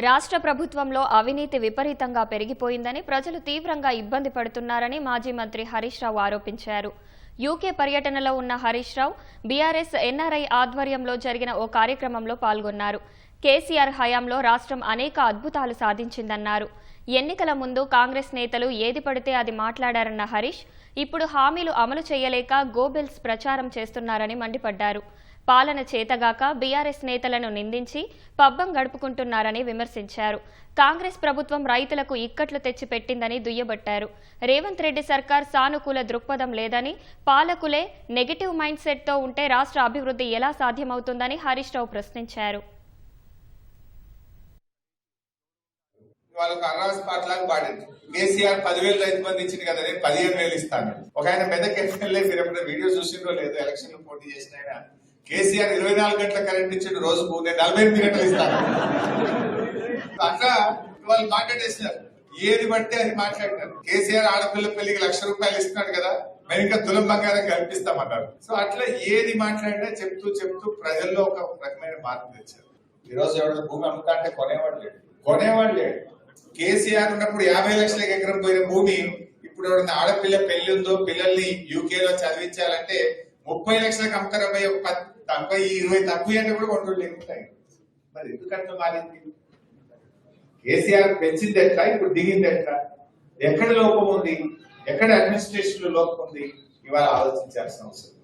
రాష్ట్ర ప్రభుత్వంలో అవినీతి విపరీతంగా పెరిగిపోయిందని ప్రజలు తీవ్రంగా ఇబ్బంది పడుతున్నారని మాజీ మంత్రి హరీష్ రావు ఆరోపించారు. యూకే పర్యటనలో ఉన్న హరీష్ రావు బీఆర్ఎస్ ఎన్ఆర్ఐ ఆధ్వర్యంలో జరిగిన ఓ కార్యక్రమంలో పాల్గొన్నారు. కేసీఆర్ హయాంలో రాష్ట్రం అనేక అద్భుతాలు సాధించిందన్నారు. ఎన్నికల ముందు కాంగ్రెస్ నేతలు ఏది పడితే అది మాట్లాడారన్న హరీష్ ఇప్పుడు హామీలు అమలు చేయలేక గోబెల్స్ ప్రచారం చేస్తున్నారని మండిపడ్డారు. పాలన చేతగాక బీఆర్ఎస్ నేతలను నిందించి పబ్బం గడుపుకుంటున్నారని విమర్శించారు. కాంగ్రెస్ ప్రభుత్వం రైతులకు ఇక్కట్లు తెచ్చిపెట్టిందని దుయ్యబట్టారు. రేవంత్ రెడ్డి సర్కార్ సానుకూల దృక్పథం లేదని పాలకులే నెగిటివ్ మైండ్ సెట్తో ఉంటే రాష్ట్ర అభివృద్ధి ఎలా సాధ్యమవుతుందని హరీష్ రావు ప్రశ్నించారు. వాళ్ళకు అర్రాస్ పాటలాగా పాడింది. కేసీఆర్ పదివేలు రైతు మంది ఇచ్చింది కదా నేను పదిహేను వేలు ఇస్తాను. ఒక ఆయన మెదక్ ఎమ్మెల్యే మీరు ఎప్పుడైనా వీడియో చూసిందో లేదు ఎలక్షన్ పోటీ చేసిన ఆయన కేసీఆర్ ఇరవై నాలుగు గంటల కరెంట్ ఇచ్చిన రోజుకు నేను నలభై ఎనిమిది గంటలు ఇస్తాను అట్లా వాళ్ళు మాట్లాడేసినారు ఏది పడితే అది మాట్లాడినారు. కేసీఆర్ ఆడపిల్ల పెళ్ళికి లక్ష రూపాయలు ఇస్తున్నాడు కదా మేము ఇంకా తులం బంగారం కల్పిస్తామన్నారు. సో అట్లా ఏది మాట్లాడినా చెప్తూ చెప్తూ ప్రజల్లో ఒక రకమైన మార్పు తెచ్చారు. ఈ రోజు ఎవరు భూమి అమ్ముతాంటే కొనేవాడు లేడు. కొనేవాడు లేడు. కేసీఆర్ ఉన్నప్పుడు యాభై లక్షల ఎకరం పోయిన భూమి ఇప్పుడు ఎవరైనా ఆడపిల్ల పెళ్ళి ఉందో పిల్లల్ని యూకేలో చదివించాలంటే ముప్పై లక్షలకు అమ్ముతారు అబ్బాయి ఒక తక్కువ ఇరవై తక్కువ అంటే కూడా కొంటూ లేకుంటాయి మరి ఎందుకంటే మారింది కేసీఆర్ పెంచింది ఎట్లా ఇప్పుడు దిగింది ఎట్లా ఎక్కడ లోపం ఉంది? ఎక్కడ అడ్మినిస్ట్రేషన్ లోపం ఉంది? ఇవాళ ఆలోచించాల్సిన అవసరం.